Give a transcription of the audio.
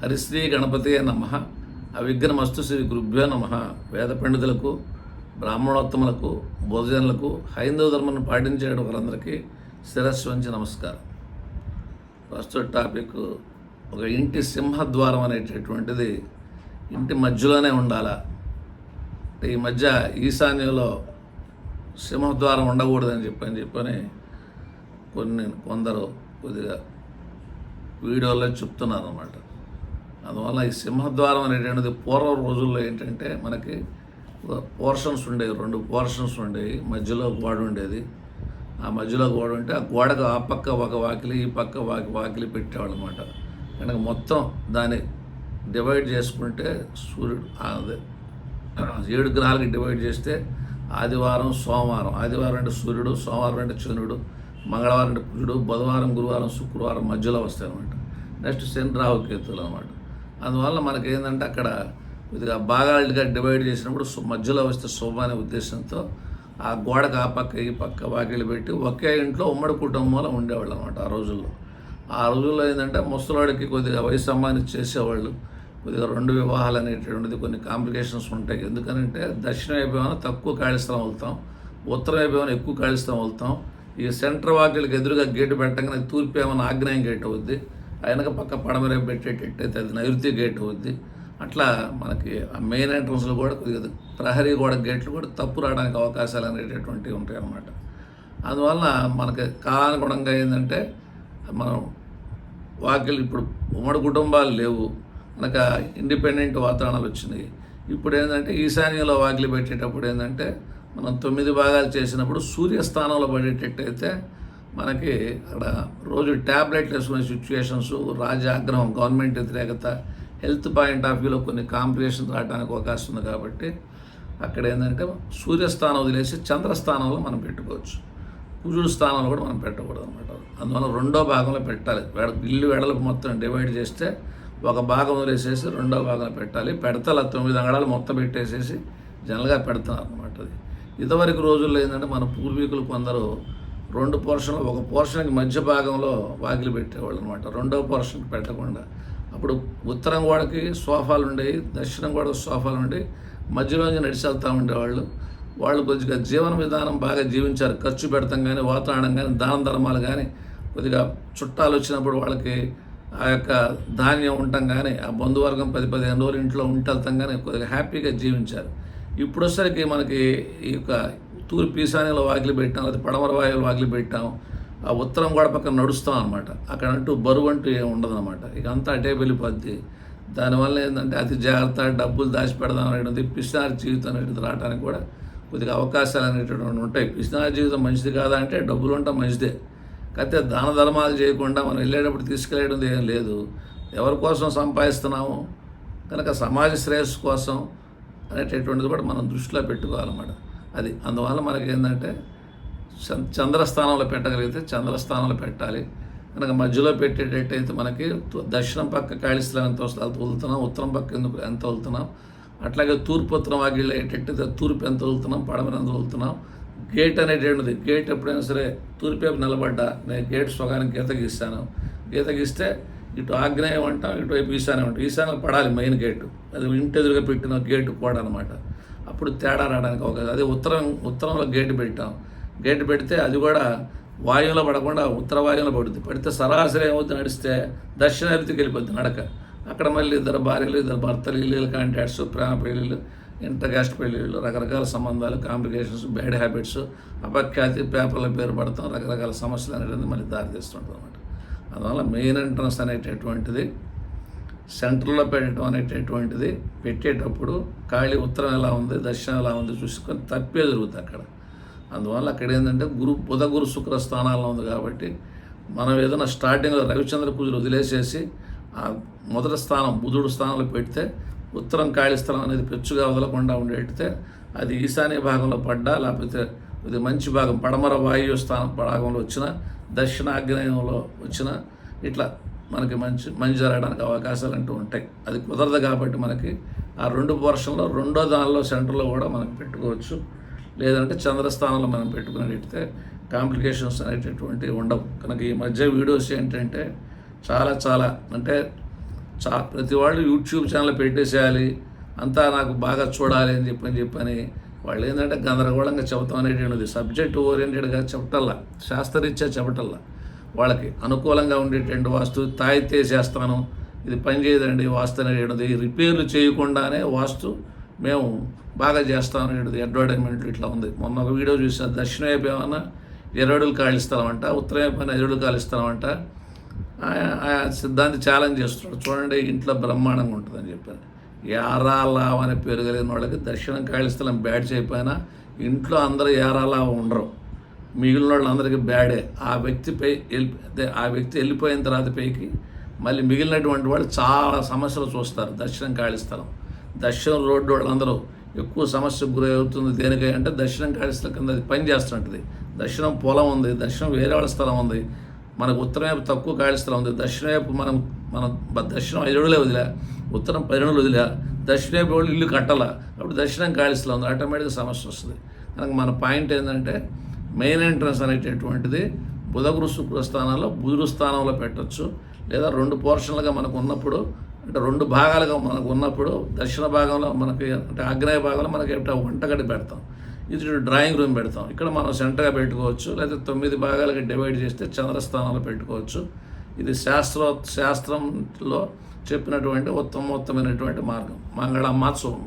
హరిశ్రీ గణపతి నమ. అవిఘ్నమస్తు శ్రీ గురుభ్యో నమ. వేద పండితులకు బ్రాహ్మణోత్తములకు భోజనులకు హైందవ ధర్మాన్ని పాటించే వారందరికీ శిరస్సు వంచి నమస్కారం. ప్రస్తుత టాపిక్ ఒక ఇంటి సింహద్వారం అనేటటువంటిది ఇంటి మధ్యలోనే ఉండాలా? అంటే ఈ మధ్య ఈశాన్యంలో సింహద్వారం ఉండకూడదని చెప్పని చెప్పని కొన్ని కొందరు కొద్దిగా వీడియోలో చెప్తున్నారు అనమాట అందువల్ల ఈ సింహద్వారం అనేటువంటిది పూర్వ రోజుల్లో ఏంటంటే మనకి పోర్షన్స్ ఉండేవి రెండు పోర్షన్స్ ఉండేవి మధ్యలో గోడ ఉండేది. ఆ మధ్యలో గోడ ఉంటే ఆ గోడకు ఆ పక్క ఒక వాకిలి ఈ పక్క వాకి వాకిలి పెట్టేవాళ్ళు అనమాట కనుక మొత్తం దాన్ని డివైడ్ చేసుకుంటే సూర్యుడు అదే ఏడు గ్రహాలకి డివైడ్ చేస్తే ఆదివారం సోమవారం. ఆదివారం అంటే సూర్యుడు సోమవారం అంటే చంద్రుడు మంగళవారం అంటే కుజుడు బుధవారం గురువారం శుక్రవారం మధ్యలో వస్తాయి అనమాట నెక్స్ట్ శని రాహుకేతులు అనమాట అందువల్ల మనకి ఏంటంటే అక్కడ కొద్దిగా భాగాలుగా డివైడ్ చేసినప్పుడు మధ్యలో వస్తే శుభ అనే ఉద్దేశంతో ఆ గోడకు ఆ పక్క ఈ పక్క వాకిలు పెట్టి ఒకే ఇంట్లో ఉమ్మడి కుటుంబంలో ఉండేవాళ్ళు అనమాట ఆ రోజుల్లో. ఆ రోజుల్లో ఏంటంటే ముసలాడికి కొద్దిగా వయసు అమ్మాయిని చేసేవాళ్ళు కొద్దిగా రెండు వివాహాలు అనేటువంటిది కొన్ని కాంప్లికేషన్స్ ఉంటాయి. ఎందుకనంటే దక్షిణ వైపు తక్కువ కాళిస్తాం వెళ్తాం ఉత్తర వైపు ఎక్కువ కాళిస్తాం వెళ్తాం ఈ సెంటర్ వాకిలకి ఎదురుగా గేటు పెట్టగానే తూర్పు ఏమైనా ఆగ్నేయం గేట్ అవుద్ది వెనక పక్క పడమరే పెట్టేటట్టయితే అది నైరుతి గేట్ అవుద్ది. అట్లా మనకి ఆ మెయిన్ ఎంట్రన్స్లో కూడా కొద్దిగా ప్రహరీ గోడ గేట్లు కూడా తప్పు రావడానికి అవకాశాలు అనేటటువంటివి ఉంటాయి అన్నమాట అందువల్ల మనకి కాలానుగుణంగా ఏంటంటే మనం వాకిలు ఇప్పుడు ఉమ్మడి కుటుంబాలు లేవు. మనకు ఇండిపెండెంట్ వాతావరణాలు వచ్చినాయి. ఇప్పుడు ఏంటంటే ఈశాన్యంలో వాకిలి పెట్టేటప్పుడు ఏంటంటే మనం తొమ్మిది భాగాలు చేసినప్పుడు సూర్యస్థానంలో పడేటట్టయితే మనకి అక్కడ రోజు ట్యాబ్లెట్లు వేసుకునే సిచ్యువేషన్స్ రాజ్యాగ్రహం గవర్నమెంట్ వ్యతిరేకత హెల్త్ పాయింట్ ఆఫ్ వ్యూలో కొన్ని కాంప్లికేషన్స్ రావడానికి అవకాశం ఉంది కాబట్టి అక్కడ ఏంటంటే సూర్యస్థానం వదిలేసి చంద్రస్థానంలో మనం పెట్టుకోవచ్చు. కుజుడు స్థానంలో కూడా మనం పెట్టకూడదు అనమాట అందువల్ల రెండో భాగంలో పెట్టాలి. వెడ ఇల్లు వెడలకు మొత్తం డివైడ్ చేస్తే ఒక భాగం వదిలేసేసి రెండో భాగంలో పెట్టాలి. పెడతా తొమ్మిది అంగళాలు మొత్తం పెట్టేసేసి జనరల్గా పెడతారు అనమాట అది. ఇదివరకు రోజుల్లో ఏంటంటే మన పూర్వీకులు కొందరు రెండు పోర్షన్లు ఒక పోర్షన్కి మధ్య భాగంలో వాకిలి పెట్టేవాళ్ళు అనమాట రెండో పోర్షన్కి పెట్టకుండా. అప్పుడు ఉత్తరం గోడకి సోఫాలు ఉండేవి దక్షిణం గోడకి సోఫాలు ఉండేవి మధ్యలోంచి నడిచి ఉండేవాళ్ళు. వాళ్ళు కొద్దిగా జీవన విధానం బాగా జీవించారు. ఖర్చు పెడతాం కానీ వాతావరణం కానీ దాన ధర్మాలు కానీ కొద్దిగా చుట్టాలు వచ్చినప్పుడు వాళ్ళకి ఆ యొక్క ధాన్యం ఉండటం కానీ ఆ బంధువర్గం పది పదిహేను రోజులు ఇంట్లో ఉంటెళ్తాం కానీ కొద్దిగా హ్యాపీగా జీవించారు. ఇప్పుడు వచ్చేసరికి మనకి ఈ యొక్క తూర్పు ఈశాన్యంలో వాకిలి పెట్టాం లేకపోతే పడమర వాయువులు వాకిలి పెట్టాం ఆ ఉత్తరం గోడ పక్కన నడుస్తాం అనమాట అక్కడ అంటూ బరువు అంటూ ఏమి ఉండదన్నమాట. ఇక అంతా అటే వెళ్ళిపోద్ది. దానివల్ల ఏంటంటే అతి జాగ్రత్త డబ్బులు దాచిపెడదాం అనేది పిసినారి జీవితం అనేది రావడానికి కూడా కొద్దిగా అవకాశాలు అనేటటువంటి ఉంటాయి. పిసినారి జీవితం మంచిది కాదా అంటే డబ్బులు ఉంటాం మంచిదే. కాకపోతే దాన ధర్మాలు చేయకుండా మనం వెళ్ళేటప్పుడు తీసుకెళ్ళడం ఏం లేదు. ఎవరి కోసం సంపాదిస్తున్నాము? కనుక సమాజ శ్రేయస్సు కోసం అనేటటువంటిది కూడా మనం దృష్టిలో పెట్టుకోవాలన్నమాట. అది. అందువల్ల మనకి ఏంటంటే చంద్రస్థానంలో పెట్టగలిగితే చంద్రస్థానంలో పెట్టాలి. కనుక మధ్యలో పెట్టేటట్టయితే మనకి దక్షిణం పక్క కాళీస్థలం ఎంత వస్తుంది వదులుతున్నాం ఉత్తరం పక్క ఎందుకు ఎంత వదులుతున్నాం అట్లాగే తూర్పు ఉత్తరం వాకిళ్ళు అయ్యేటట్టయితే తూర్పు ఎంత వదులుతున్నాం పడమర ఎంత వదులుతున్నాం గేట్ అనేటువంటిది గేట్ ఎప్పుడైనా సరే తూర్పు వైపు నిలబడ్డా నేను గేట్ స్వగానికి గీత గీస్తాను. గీత గీస్తే ఇటు ఆగ్నేయం అంటాం ఇటువైపు ఈశాన్యం అంటాం. ఈశాన్యం పడాలి మెయిన్ గేటు. అది ఇంటెదురుగా పెట్టిన గేటు కూడా అనమాట అప్పుడు తేడా రావడానికి అవకాశం. అదే ఉత్తరం ఉత్తరంలో గేటు పెట్టాం. గేటు పెడితే అది కూడా వాయువులో పడకుండా ఉత్తర వాయువులో పడుతుంది పడితే సరాసరి ఏమవుతుంది నడిస్తే దక్షిణాభివృద్ధికి వెళ్ళిపోద్ది నడక. అక్కడ మళ్ళీ ఇద్దరు భార్యలు ఇద్దరు భర్తలు ఇల్లు కాంటాక్ట్స్ ప్రేమ పెళ్ళిళ్ళు ఇంటర్ కాస్ట్ పెళ్ళిళ్ళు రకరకాల సంబంధాలు కాంప్లికేషన్స్ బ్యాడ్ హ్యాబిట్స్ అపఖ్యాతి పేపర్ల పేరు పడతాం రకరకాల సమస్యలు అనేటిది మళ్ళీ దారితీస్తుంటుంది అనమాట అందువల్ల మెయిన్ ఎంట్రన్స్ అనేటటువంటిది సెంటర్లో పెట్టడం అనేటటువంటిది పెట్టేటప్పుడు ఖాళీ ఉత్తరం ఎలా ఉంది దర్శనం ఎలా ఉంది చూసుకొని తప్పే జరుగుతుంది అక్కడ. అందువల్ల అక్కడ ఏంటంటే గురు బుధ గురు శుక్ర స్థానాల్లో ఉంది కాబట్టి మనం ఏదైనా స్టార్టింగ్లో రవిచంద్ర పూజలు వదిలేసేసి ఆ మొదటి స్థానం బుధుడు స్థానంలో పెడితే ఉత్తరం ఖాళీ స్థలం అనేది పెచ్చుగా వదలకుండా ఉండేటితే అది ఈశాన్య భాగంలో పడ్డా లేకపోతే ఇది మంచి భాగం పడమర వాయు స్థానం భాగంలో వచ్చిన దక్షిణాగ్నేయంలో వచ్చిన ఇట్లా మనకి మంచి మంచి జరగడానికి అవకాశాలు అంటూ ఉంటాయి. అది కుదరదు కాబట్టి మనకి ఆ రెండు పోర్షన్లో రెండో దానిలో సెంటర్లో కూడా మనం పెట్టుకోవచ్చు. లేదంటే చంద్రస్థానంలో మనం పెట్టుకునేటైతే కాంప్లికేషన్స్ అనేటటువంటివి ఉండవు. కనుక ఈ మధ్య వీడియోస్ ఏంటంటే చాలా చాలా అంటే చా ప్రతి వాళ్ళు యూట్యూబ్ ఛానల్ పెట్టేసేయాలి అంతా నాకు బాగా చూడాలి అని చెప్పని చెప్పని వాళ్ళు ఏంటంటే గందరగోళంగా చెబుతాం అనేటువంటిది. సబ్జెక్ట్ ఓరియంటెడ్గా చెప్పటల్లా శాస్త్రరీత్యా చెప్పటల్లా. వాళ్ళకి అనుకూలంగా ఉండేటువంటి వాస్తు తాయితే చేస్తాను ఇది పని చేయదండి వాస్తు అనేటువంటిది. రిపేర్లు చేయకుండానే వాస్తు మేము బాగా చేస్తాం అనేటువంటిది అడ్వర్టైజ్మెంట్లు ఇట్లా ఉంది. మొన్న ఒక వీడియో చూసిన దక్షిణ వైపు ఏమన్నా ఎరడులు కాళిస్తామంట ఉత్తరం వైపు ఎరడులు కాళిస్తామంట ఆ- ఆ సిద్ధాంతి ఛాలెంజ్ చేస్తున్నాడు చూడండి ఇంట్లో బ్రహ్మాండంగా ఉంటుందని చెప్పాను. యారాలావ్ అనే పేరు కలిగిన వాళ్ళకి దక్షిణం కాళిస్థలం బ్యాట్ చేయకపోయినా ఇంట్లో అందరూ యారాలావ ఉండరు. మిగిలిన వాళ్ళందరికీ బ్యాడే. ఆ వ్యక్తిపై వెళ్ళి అదే ఆ వ్యక్తి వెళ్ళిపోయిన తర్వాత పైకి మళ్ళీ మిగిలినటువంటి వాళ్ళు చాలా సమస్యలు చూస్తారు. దక్షిణం స్థలం. దక్షిణం రోడ్డు వాళ్ళందరూ ఎక్కువ సమస్యకు గురి అవుతుంది దేనికై అంటే దక్షిణం స్థలం కింద అది పని చేస్తుంటుంది. దక్షిణం పొలం ఉంది దక్షిణం వేరే వాళ్ళ స్థలం ఉంది. మనకు ఉత్తరం వైపు తక్కువ ఖాళీ స్థలం ఉంది. దక్షిణ వైపు మనం మనం దర్శనం దక్షిణం ఐదు అడుగులే వదిలే. ఉత్తరం పదిహేనులు వదిలే. దక్షిణ వైపు వాళ్ళు ఇల్లు కట్టాల. అప్పుడు దక్షిణం ఖాళీ స్థలం ఉంది. ఆటోమేటిక్గా సమస్య వస్తుంది. కనుక మన పాయింట్ ఏంటంటే మెయిన్ ఎంట్రన్స్ అనేటటువంటిది బుధగురు శుక్ర స్థానాల్లో బుధుడు స్థానంలో పెట్టొచ్చు. లేదా రెండు పోర్షన్లుగా మనకు ఉన్నప్పుడు అంటే రెండు భాగాలుగా మనకు ఉన్నప్పుడు దక్షిణ భాగంలో మనకి అంటే ఆగ్నేయ భాగంలో మనకి వంటగడి పెడతాం. ఇది డ్రాయింగ్ రూమ్ పెడతాం. ఇక్కడ మనం సెంటర్గా పెట్టుకోవచ్చు. లేదా తొమ్మిది భాగాలుగా డివైడ్ చేస్తే చంద్రస్థానంలో పెట్టుకోవచ్చు. ఇది శాస్త్ర శాస్త్రంలో చెప్పినటువంటి ఉత్తమోత్తమైనటువంటి మార్గం. మంగళమ్మ శుభం